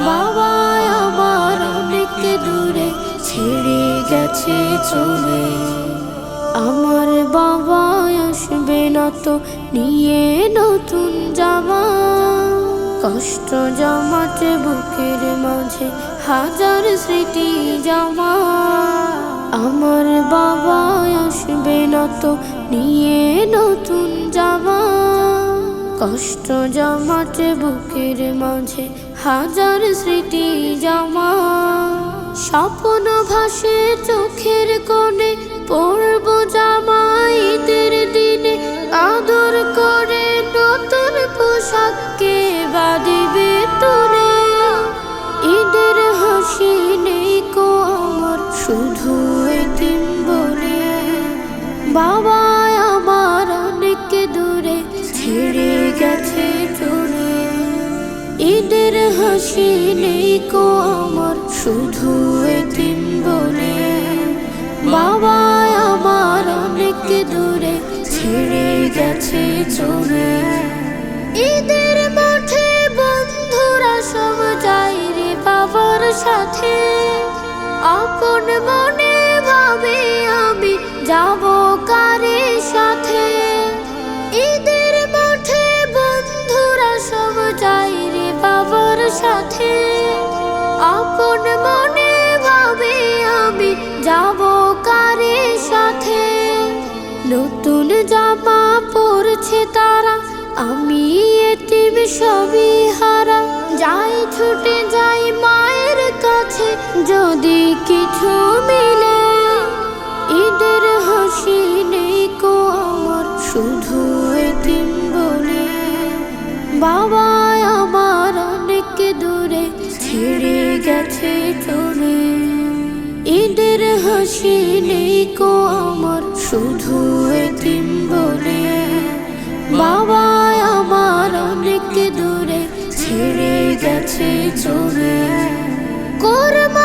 বাবা আমার অনেক দূরে ছেড়ে গেছে, চলে। আমার বাবা আসবে না তো নিয়ে নতুন জামা। কষ্ট জমাতে বুকের মাঝে হাজার স্মৃতি জামা। আমার বাবা আসবে না তো নিয়ে নতুন জামা। কষ্ট জমাতে বুকের মাঝে হাজার স্মৃতি জমা, স্বপ্ন ভাসে চোখের কোণে পরব জামা ঈদের দিনে, আদর করে নতুন পোশাককে বাঁধিবে তুলে ঈদের হাসি নেই কো আমার শুধু বলে বাবা আমার অনেক দূরে ছেড়ে গেছে। ঈদের হাসি নেই কো আমার, শুধু এতিম বলে। বাবা আমার অনেক দূরে, ছেড়ে গেছে চলে। ঈদের মাঠে বন্ধুরা সব যাই রে বাবার সাথে। আপন মনে ভাবে আমি, যাব কারে সাথে আপন মনে ভাবে আমি যাব কারে সাথে? নতুন জামা পরছে তারা, আমি এটিম সবই হারা। যাই ছুটে যাই মায়ের কাছে, যদি কিছু মিলে, ঈদের হাসি নেই কো আমার, শুধু এতিম বলে। বাবা হাসি নেই কো আমার শুধু এতিম বলে। বাবা আমার অনেক দূরে, ছেড়ে গেছে চলে। কর্মা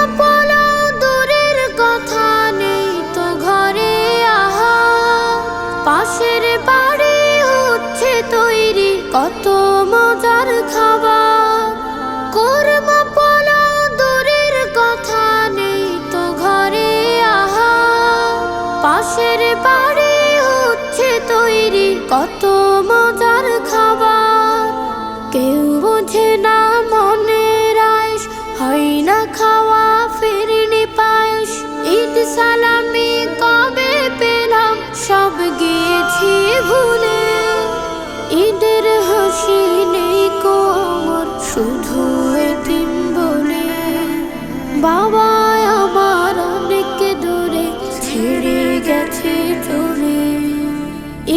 こともだ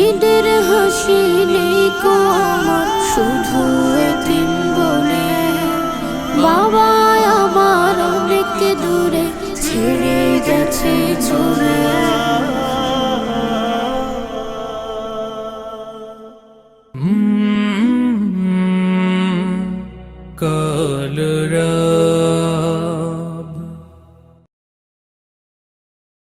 শহীদের হাসিলে কমর শুধু এতিম বলে বাবা আমার অনেক দূরে ছেড়ে গেছে চলে। কলরা